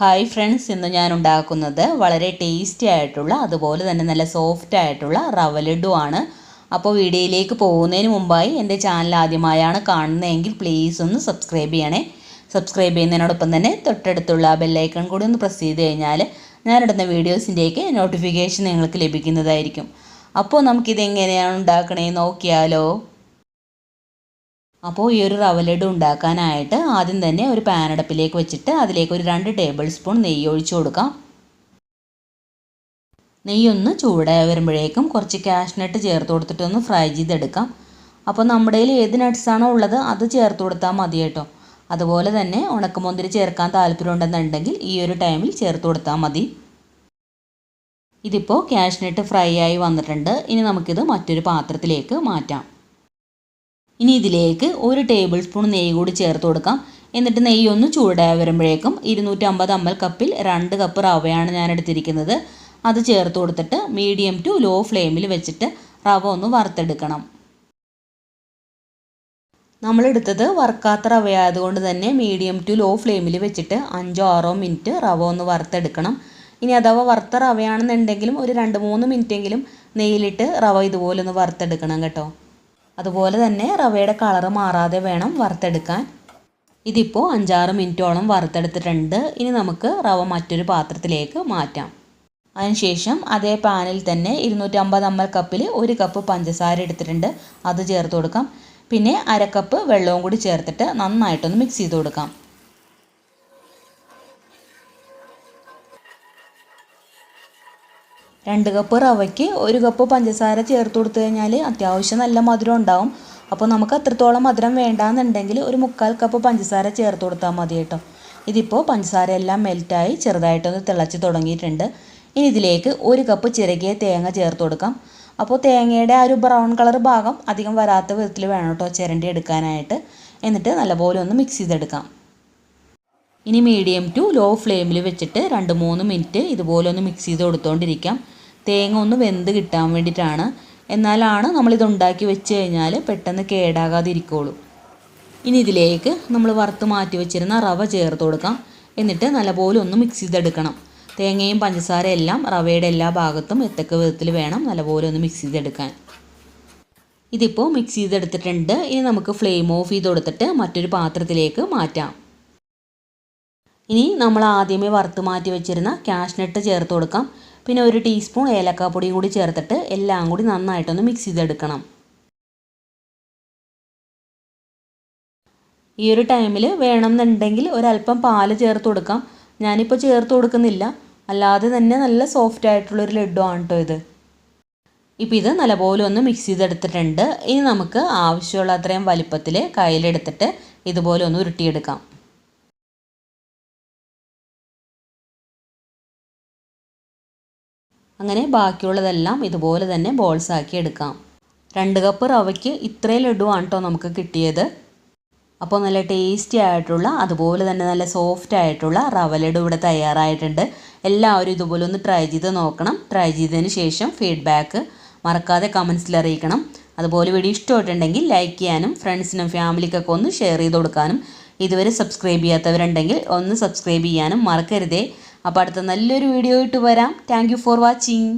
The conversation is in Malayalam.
ഹായ് ഫ്രണ്ട്സ് ഇന്ന് ഞാൻ ഉണ്ടാക്കുന്നത് വളരെ ടേസ്റ്റി ആയിട്ടുള്ള അതുപോലെ തന്നെ നല്ല സോഫ്റ്റ് ആയിട്ടുള്ള റവ ലഡു ആണ്. അപ്പോൾ വീഡിയോയിലേക്ക് പോകുന്നതിന് മുമ്പായി എന്റെ ചാനൽ ആദ്യമായാണ് കാണുന്നതെങ്കിൽ പ്ലീസ് ഒന്ന് സബ്സ്ക്രൈബ് ചെയ്യണേ. സബ്സ്ക്രൈബ് ചെയ്യുന്നതിനോടൊപ്പം തന്നെ തൊട്ടടുത്തുള്ള ബെല്ലൈക്കൺ കൂടി ഒന്ന് പ്രസ് ചെയ്ത് കഴിഞ്ഞാൽ ഞാനിടുന്ന വീഡിയോസിന്റെയൊക്കെ നോട്ടിഫിക്കേഷൻ നിങ്ങൾക്ക് ലഭിക്കുന്നതായിരിക്കും. അപ്പോൾ നമുക്കിത് എങ്ങനെയാണ് ഉണ്ടാക്കണേ നോക്കിയാലോ. അപ്പോൾ ഈ ഒരു റവ ലഡു ഉണ്ടാക്കാനായിട്ട് ആദ്യം തന്നെ ഒരു പാൻ അടുപ്പിലേക്ക് വെച്ചിട്ട് അതിലേക്ക് ഒരു രണ്ട് ടേബിൾ സ്പൂൺ നെയ്യ് ഒഴിച്ചു കൊടുക്കാം. നെയ്യൊന്ന് ചൂടായി വരുമ്പോഴേക്കും കുറച്ച് കാഷ്നട്ട് ചേർത്ത് കൊടുത്തിട്ട് ഒന്ന് ഫ്രൈ ചെയ്തെടുക്കാം. അപ്പോൾ നമ്മുടെ കയ്യിൽ ഏത് നട്ട്സാണോ ഉള്ളത് അത് ചേർത്ത് കൊടുത്താൽ മതി കേട്ടോ. അതുപോലെ തന്നെ ഉണക്കമുന്തിരി ചേർക്കാൻ താല്പര്യമുണ്ടെന്നുണ്ടെങ്കിൽ ഈ ഒരു ടൈമിൽ ചേർത്ത് കൊടുത്താൽ മതി. ഇതിപ്പോൾ കാഷ്നട്ട് ഫ്രൈ ആയി വന്നിട്ടുണ്ട്. ഇനി നമുക്കിത് മറ്റൊരു പാത്രത്തിലേക്ക് മാറ്റാം. ഇനി ഇതിലേക്ക് ഒരു ടേബിൾ സ്പൂൺ നെയ്യ് കൂടി ചേർത്ത് കൊടുക്കാം. എന്നിട്ട് നെയ്യ് ഒന്ന് ചൂടായി വരുമ്പോഴേക്കും ഇരുന്നൂറ്റമ്പത് അമ്പൽ കപ്പിൽ രണ്ട് കപ്പ് റവയാണ് ഞാൻ എടുത്തിരിക്കുന്നത്. അത് ചേർത്ത് കൊടുത്തിട്ട് മീഡിയം ടു ലോ ഫ്ലെയിമിൽ വെച്ചിട്ട് റവ ഒന്ന് വറുത്തെടുക്കണം. നമ്മളെടുത്തത് വറുക്കാത്ത റവയായതുകൊണ്ട് തന്നെ മീഡിയം ടു ലോ ഫ്ലെയിമിൽ വെച്ചിട്ട് അഞ്ചോ ആറോ മിനിറ്റ് റവ ഒന്ന് വറുത്തെടുക്കണം. ഇനി അഥവാ വറുത്ത റവയാണെന്നുണ്ടെങ്കിലും ഒരു രണ്ട് മൂന്ന് മിനിറ്റെങ്കിലും നെയ്യിലിട്ട് റവ ഇതുപോലെ ഒന്ന് വറുത്തെടുക്കണം കേട്ടോ. അതുപോലെ തന്നെ റവയുടെ കളറ് മാറാതെ വേണം വറുത്തെടുക്കാൻ. ഇതിപ്പോൾ അഞ്ചാറ് മിനിറ്റോളം വറുത്തെടുത്തിട്ടുണ്ട്. ഇനി നമുക്ക് റവ മറ്റൊരു പാത്രത്തിലേക്ക് മാറ്റാം. അതിനുശേഷം അതേ പാനിൽ തന്നെ ഇരുന്നൂറ്റമ്പത് അമ്പൽ കപ്പിൽ ഒരു കപ്പ് പഞ്ചസാര എടുത്തിട്ടുണ്ട്. അത് ചേർത്ത് കൊടുക്കാം. പിന്നെ അര കപ്പ് വെള്ളവും കൂടി ചേർത്തിട്ട് നന്നായിട്ടൊന്ന് മിക്സ് ചെയ്ത് കൊടുക്കാം. രണ്ട് കപ്പ് റവയ്ക്ക് ഒരു കപ്പ് പഞ്ചസാര ചേർത്ത് കൊടുത്തു കഴിഞ്ഞാൽ അത്യാവശ്യം നല്ല മധുരം ഉണ്ടാവും. അപ്പോൾ നമുക്ക് അത്രത്തോളം മധുരം വേണ്ടാന്നുണ്ടെങ്കിൽ ഒരു മുക്കാൽ കപ്പ് പഞ്ചസാര ചേർത്ത് കൊടുത്താൽ മതി കേട്ടോ. ഇതിപ്പോൾ പഞ്ചസാര എല്ലാം മെൽറ്റായി ചെറുതായിട്ടൊന്ന് തിളച്ച് തുടങ്ങിയിട്ടുണ്ട്. ഇനി ഇതിലേക്ക് ഒരു കപ്പ് ചിരകിയ തേങ്ങ ചേർത്ത് കൊടുക്കാം. അപ്പോൾ തേങ്ങയുടെ ആ ഒരു ബ്രൗൺ കളർ ഭാഗം അധികം വരാത്ത വിധത്തിൽ വേണം കേട്ടോ ചിരണ്ടി എടുക്കാനായിട്ട്. എന്നിട്ട് നല്ലപോലെ ഒന്ന് മിക്സ് ചെയ്തെടുക്കാം. ഇനി മീഡിയം ടു ലോ ഫ്ലെയിമിൽ വെച്ചിട്ട് രണ്ട് മൂന്ന് മിനിറ്റ് ഇതുപോലെ ഒന്ന് മിക്സ് ചെയ്ത് കൊടുത്തുകൊണ്ടിരിക്കാം തേങ്ങ ഒന്ന് വെന്ത് കിട്ടാൻ വേണ്ടിയിട്ടാണ്. എന്നാലാണ് നമ്മളിത് ഉണ്ടാക്കി വെച്ച് കഴിഞ്ഞാൽ പെട്ടെന്ന് കേടാകാതിരിക്കുള്ളൂ. ഇനി ഇതിലേക്ക് നമ്മൾ വറുത്ത് മാറ്റി വെച്ചിരുന്ന റവ ചേർത്ത് കൊടുക്കാം. എന്നിട്ട് നല്ലപോലെ ഒന്ന് മിക്സ് ചെയ്തെടുക്കണം. തേങ്ങയും പഞ്ചസാരയും എല്ലാം റവയുടെ എല്ലാ ഭാഗത്തും എത്തക്ക വിധത്തിൽ വേണം നല്ലപോലെ ഒന്ന് മിക്സ് ചെയ്തെടുക്കാൻ. ഇതിപ്പോൾ മിക്സ് ചെയ്തെടുത്തിട്ടുണ്ട്. ഇനി നമുക്ക് ഫ്ലെയിം ഓഫ് ചെയ്ത് കൊടുത്തിട്ട് മറ്റൊരു പാത്രത്തിലേക്ക് മാറ്റാം. ഇനി നമ്മൾ ആദ്യമേ വറുത്ത് മാറ്റി വെച്ചിരുന്ന കാഷ്നട്ട് ചേർത്ത് കൊടുക്കാം. പിന്നെ ഒരു ടീസ്പൂൺ ഏലക്കാപ്പൊടിയും കൂടി ചേർത്തിട്ട് എല്ലാം കൂടി നന്നായിട്ടൊന്ന് മിക്സ് ചെയ്തെടുക്കണം. ഈ ഒരു ടൈമിൽ വേണമെന്നുണ്ടെങ്കിൽ ഒരല്പം പാൽ ചേർത്ത് കൊടുക്കാം. ഞാനിപ്പോൾ ചേർത്ത് കൊടുക്കുന്നില്ല. അല്ലാതെ തന്നെ നല്ല സോഫ്റ്റ് ആയിട്ടുള്ളൊരു ലഡു ആണ് കേട്ടോ ഇത്. ഇപ്പം ഇത് നല്ലപോലെ ഒന്ന് മിക്സ് ചെയ്തെടുത്തിട്ടുണ്ട്. ഇനി നമുക്ക് ആവശ്യമുള്ള അത്രയും വലിപ്പത്തിൽ കയ്യിലെടുത്തിട്ട് ഇതുപോലെ ഒന്ന് ഉരുട്ടിയെടുക്കാം. അങ്ങനെ ബാക്കിയുള്ളതെല്ലാം ഇതുപോലെ തന്നെ ബോൾസ് ആക്കി എടുക്കാം. രണ്ട് കപ്പ് റവയ്ക്ക് ഇത്രയും ലഡുവാണ് കേട്ടോ നമുക്ക് കിട്ടിയത്. അപ്പോൾ നല്ല ടേസ്റ്റി ആയിട്ടുള്ള അതുപോലെ തന്നെ നല്ല സോഫ്റ്റ് ആയിട്ടുള്ള റവ ലഡു ഇവിടെ തയ്യാറായിട്ടുണ്ട്. എല്ലാവരും ഇതുപോലെ ഒന്ന് ട്രൈ ചെയ്ത് നോക്കണം. ട്രൈ ചെയ്തതിന് ശേഷം ഫീഡ്ബാക്ക് മറക്കാതെ കമൻസിൽ അറിയിക്കണം. അതുപോലെ വീഡിയോ ഇഷ്ടമായിട്ടുണ്ടെങ്കിൽ ലൈക്ക് ചെയ്യാനും ഫ്രണ്ട്സിനും ഫാമിലിക്കൊക്കെ ഒന്ന് ഷെയർ ചെയ്ത് കൊടുക്കാനും ഇതുവരെ സബ്സ്ക്രൈബ് ചെയ്യാത്തവരുണ്ടെങ്കിൽ ഒന്ന് സബ്സ്ക്രൈബ് ചെയ്യാനും മറക്കരുതേ. അപ്പോൾ അടുത്ത നല്ലൊരു വീഡിയോ ഇട്ട് വരാം. Thank for watching